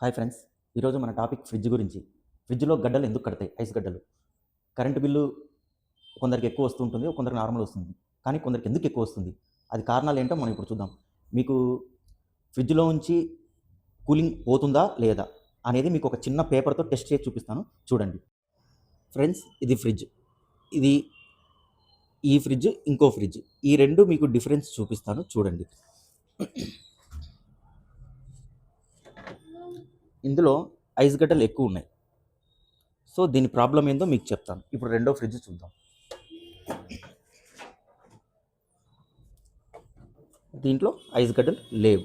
Hi friends ఈరోజు మన topic fridge గురించి. ఫ్రిడ్జ్లో గడ్డలు ఎందుకు కడతాయి? ఐస్ గడ్డలు. కరెంటు బిల్లు కొందరికి ఎక్కువ వస్తుంటుంది కొందరికి నార్మల్ వస్తుంది. కానీ కొందరికి ఎందుకు ఎక్కువ వస్తుంది? అది కారణాలు ఏంటో మనం ఇప్పుడు చూద్దాం. మీకు ఫ్రిడ్జ్లో ఉంచి కూలింగ్ పోతుందా లేదా అనేది మీకు ఒక చిన్న పేపర్తో టెస్ట్ చేసి చూపిస్తాను. చూడండి. ఫ్రెండ్స్ ఇది ఫ్రిడ్జ్. ఇది ఈ ఫ్రిడ్జ్ ఇంకో ఫ్రిడ్జ్. ఈ రెండు మీకు డిఫరెన్స్ చూపిస్తాను. చూడండి. ఇందులో ఐస్ గడ్డలు ఎక్కువ ఉన్నాయి. సో దీని ప్రాబ్లం ఏందో మీకు చెప్తాను. ఇప్పుడు రెండో ఫ్రిడ్జ్ చూద్దాం. దీంట్లో ఐస్ గడ్డలు లేవు.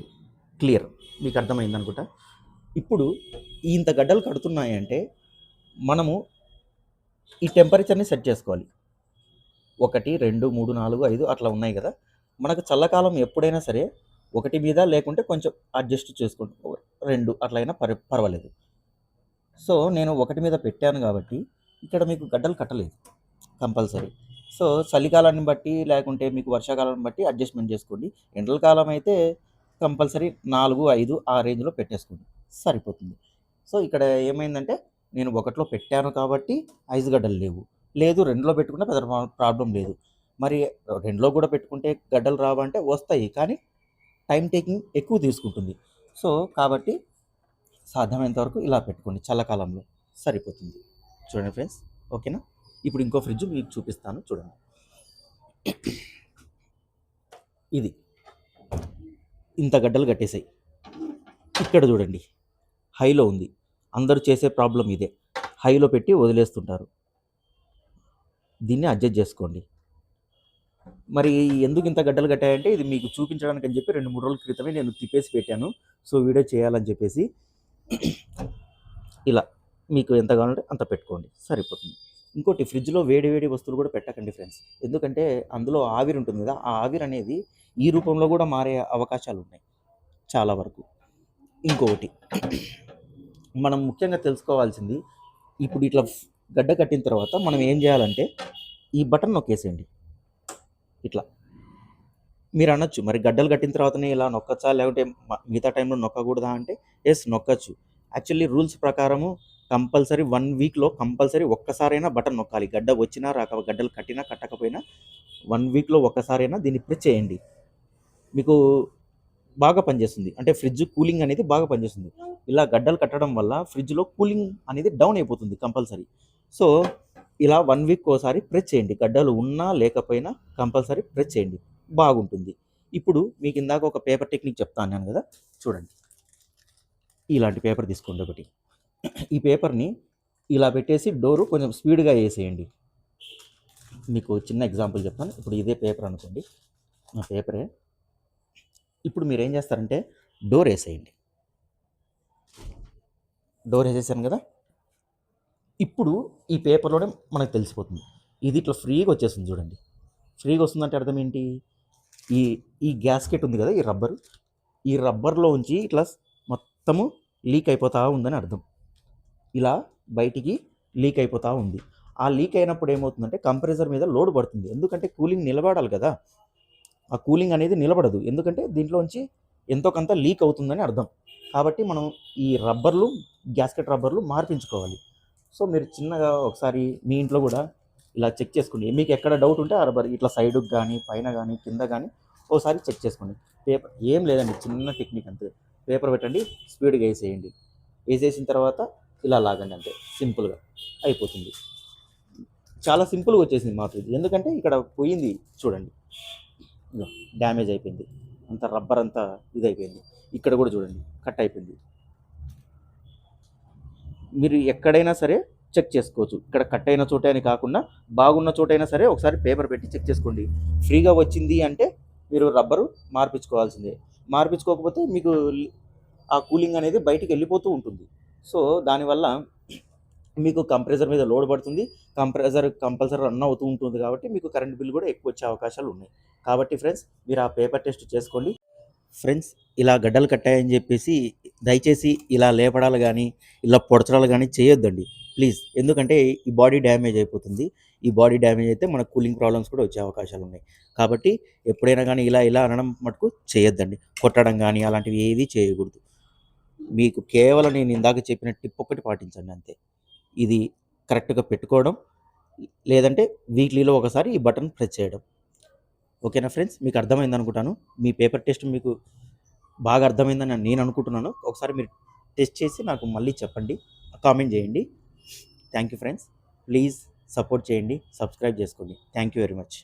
క్లియర్. మీకు అర్థమైంది అనుకుంటా? ఇప్పుడు ఇంత గడ్డలు కడుతున్నాయంటే మనము ఈ టెంపరేచర్ని సెట్ చేసుకోవాలి. ఒకటి రెండు మూడు నాలుగు ఐదు అట్లా ఉన్నాయి కదా. మనకు చల్లకాలం ఎప్పుడైనా సరే ఒకటి మీద లేకుంటే కొంచెం అడ్జస్ట్ చేసుకుంటూ రెండు అట్లయినా పర్ పర్వాలేదు. సో నేను ఒకటి మీద పెట్టాను కాబట్టి ఇక్కడ మీకు గడ్డలు కట్టలేదు కంపల్సరీ. సో చలికాలాన్ని బట్టి లేకుంటే మీకు వర్షాకాలాన్ని బట్టి అడ్జస్ట్మెంట్ చేసుకోండి. ఎండల కాలం అయితే కంపల్సరీ నాలుగు ఐదు ఆ రేంజ్లో పెట్టేసుకోండి. సరిపోతుంది. సో ఇక్కడ ఏమైందంటే నేను ఒకటిలో పెట్టాను కాబట్టి ఐస్ గడ్డలు లేవు. లేదు రెండులో పెట్టుకుంటే పెద్ద ప్రాబ్లం లేదు. మరి రెండులో కూడా పెట్టుకుంటే గడ్డలు రావంటే వస్తాయి. కానీ టైం టేకింగ్ ఎక్కువ తీసుకుంటుంది. సో కాబట్టి సాధ్యమైనంత వరకు ఇలా పెట్టుకోండి. చల్లకాలంలో సరిపోతుంది. చూడండి ఫ్రెండ్స్ ఓకేనా? ఇప్పుడు ఇంకో ఫ్రిడ్జ్ మీకు చూపిస్తాను. చూడండి. ఇది. ఇంత గడ్డలు కట్టేసాయి. ఇక్కడ చూడండి. హైలో ఉంది. అందరూ చేసే ప్రాబ్లం ఇదే. హైలో పెట్టి వదిలేస్తుంటారు. దీన్ని అడ్జస్ట్ చేసుకోండి. మరి ఎందుకు ఇంత గడ్డలు కట్టాయంటే ఇది మీకు చూపించడానికి అని చెప్పి రెండు మూడు రోజుల క్రితమే నేను తిప్పేసి పెట్టాను. సో వీడియో చేయాలని చెప్పేసి ఇలా మీకు ఎంత కావాలంటే అంత పెట్టుకోండి. సరిపోతుంది. ఇంకోటి ఫ్రిడ్జ్లో వేడి వేడి వస్తువులు కూడా పెట్టకండి ఫ్రెండ్స్. ఎందుకంటే అందులో ఆవిరి ఉంటుంది కదా ఆ ఆవిరి అనేది ఈ రూపంలో కూడా మారే అవకాశాలు ఉన్నాయి చాలా వరకు. ఇంకొకటి మనం ముఖ్యంగా తెలుసుకోవాల్సింది ఇప్పుడు ఇట్లా గడ్డ కట్టిన తర్వాత మనం ఏం చేయాలంటే ఈ బటన్ నొక్కేసేయండి. ఇట్లా. మీరు అనొచ్చు మరి గడ్డలు కట్టిన తర్వాతనే ఇలా నొక్కచ్చా? లేకుంటే మిగతా టైంలో నొక్కకూడదా అంటే ఎస్ నొక్కచ్చు. యాక్చువల్లీ రూల్స్ ప్రకారము కంపల్సరీ వన్ వీక్లో కంపల్సరీ ఒక్కసారైనా బటన్ నొక్కాలి. గడ్డ వచ్చినా రాక గడ్డలు కట్టినా కట్టకపోయినా వన్ వీక్లో ఒక్కసారైనా దీన్ని ప్రెస్ చేయండి. మీకు బాగా పనిచేస్తుంది. అంటే ఫ్రిడ్జ్ కూలింగ్ అనేది బాగా పనిచేస్తుంది. ఇలా గడ్డలు కట్టడం వల్ల ఫ్రిడ్జ్లో కూలింగ్ అనేది డౌన్ అయిపోతుంది కంపల్సరీ. సో ఇలా వన్ వీక్ ఒకసారి ప్రెస్ చేయండి. గడ్డలు ఉన్నా లేకపోయినా కంపల్సరీ ప్రెస్ చేయండి. బాగుంటుంది. ఇప్పుడు మీకు ఇందాక ఒక పేపర్ టెక్నిక్ చెప్తా అన్నాను కదా? చూడండి. ఇలాంటి పేపర్ తీసుకోండి ఒకటి. ఈ పేపర్ని ఇలా పెట్టేసి డోరు కొంచెం స్పీడ్గా వేసేయండి. మీకు చిన్న ఎగ్జాంపుల్ చెప్తాను. ఇప్పుడు ఇదే పేపర్ అనుకోండి. నా పేపరే ఇప్పుడు మీరు ఏం చేస్తారంటే డోర్ వేసేయండి. డోర్ వేసేసాను కదా? ఇప్పుడు ఈ పేపర్లోనే మనకు తెలిసిపోతుంది. ఇది ఇట్లా ఫ్రీగా వచ్చేస్తుంది చూడండి. ఫ్రీగా వస్తుందంటే అర్థం ఏంటి? ఈ ఈ గ్యాస్కెట్ ఉంది కదా ఈ రబ్బరు. ఈ రబ్బర్లో ఉంచి ఇట్లా మొత్తము లీక్ అయిపోతూ ఉందని అర్థం. ఇలా బయటికి లీక్ అయిపోతూ ఉంది. ఆ లీక్ అయినప్పుడు ఏమవుతుందంటే కంప్రెసర్ మీద లోడ్ పడుతుంది. ఎందుకంటే కూలింగ్ నిలబడాలి కదా. ఆ కూలింగ్ అనేది నిలబడదు. ఎందుకంటే దీంట్లోంచి ఎంతో కొంత లీక్ అవుతుందని అర్థం. కాబట్టి మనం ఈ రబ్బర్లు గ్యాస్కెట్ రబ్బర్లు మార్పించుకోవాలి. సో మీరు చిన్నగా ఒకసారి మీ ఇంట్లో కూడా ఇలా చెక్ చేసుకోండి. మీకు ఎక్కడ డౌట్ ఉంటే అరబర్ రబ్బర్ ఇట్లా సైడుకి కానీ పైన కానీ కింద కానీ ఒకసారి చెక్ చేసుకోండి. పేపర్ ఏం లేదండి చిన్న టెక్నిక్ అంతే. పేపర్ పెట్టండి స్పీడ్గా వేసేయండి. వేసేసిన తర్వాత ఇలా లాగండి అంతే. సింపుల్గా అయిపోతుంది. చాలా సింపుల్గా వచ్చేసింది మా ఇది ఎందుకంటే ఇక్కడ పోయింది చూడండి. డ్యామేజ్ అయిపోయింది. అంత రబ్బర్ అంతా ఇది అయిపోయింది ఇక్కడ కూడా చూడండి కట్ అయిపోయింది. మీరు ఎక్కడైనా సరే చెక్ చేసుకోవచ్చు. ఇక్కడ కట్ అయిన చోట అని కాకుండా బాగున్న చోటైనా సరే ఒకసారి పేపర్ పెట్టి చెక్ చేసుకోండి. ఫ్రీగా వచ్చింది అంటే మీరు రబ్బరు మార్పించుకోవాల్సిందే. మార్పించుకోకపోతే మీకు ఆ కూలింగ్ అనేది బయటికి వెళ్ళిపోతూ ఉంటుంది. సో దానివల్ల మీకు కంప్రెసర్ మీద లోడ్ పడుతుంది. కంప్రెసర్ కంపల్సరీ రన్ అవుతూ ఉంటుంది కాబట్టి మీకు కరెంట్ బిల్ కూడా ఎక్కువ వచ్చే అవకాశాలు ఉన్నాయి. కాబట్టి ఫ్రెండ్స్ మీరు ఆ పేపర్ టెస్ట్ చేసుకోండి. ఫ్రెండ్స్ ఇలా గడ్డలు కట్టాయని చెప్పేసి దయచేసి ఇలా లేపడాలు కానీ ఇలా పొడచడాలు కానీ చేయొద్దండి. ప్లీజ్. ఎందుకంటే ఈ బాడీ డ్యామేజ్ అయిపోతుంది. ఈ బాడీ డ్యామేజ్ అయితే మనకు కూలింగ్ ప్రాబ్లమ్స్ కూడా వచ్చే అవకాశాలు ఉన్నాయి. కాబట్టి ఎప్పుడైనా కానీ ఇలా ఇలా అనడం మటుకు చేయొద్దండి. కొట్టడం కానీ అలాంటివి ఏది చేయకూడదు. మీకు కేవలం నేను ఇందాక చెప్పిన టిప్ ఒకటి పాటించండి అంతే. ఇది కరెక్ట్గా పెట్టుకోవడం లేదంటే వీక్లీలో ఒకసారి ఈ బటన్ ప్రెస్ చేయడం. ఓకేనా ఫ్రెండ్స్? మీకు అర్థమైంది అనుకుంటాను. మీ పేపర్ టెస్ట్ మీకు బాగా అర్థమైందని నేను అనుకుంటున్నాను. ఒకసారి మీరు టెస్ట్ చేసి నాకు మళ్ళీ చెప్పండి. కామెంట్ చేయండి. Thank you friends please support చేయండి. సబ్స్క్రైబ్ చేసుకోండి. Thank you very much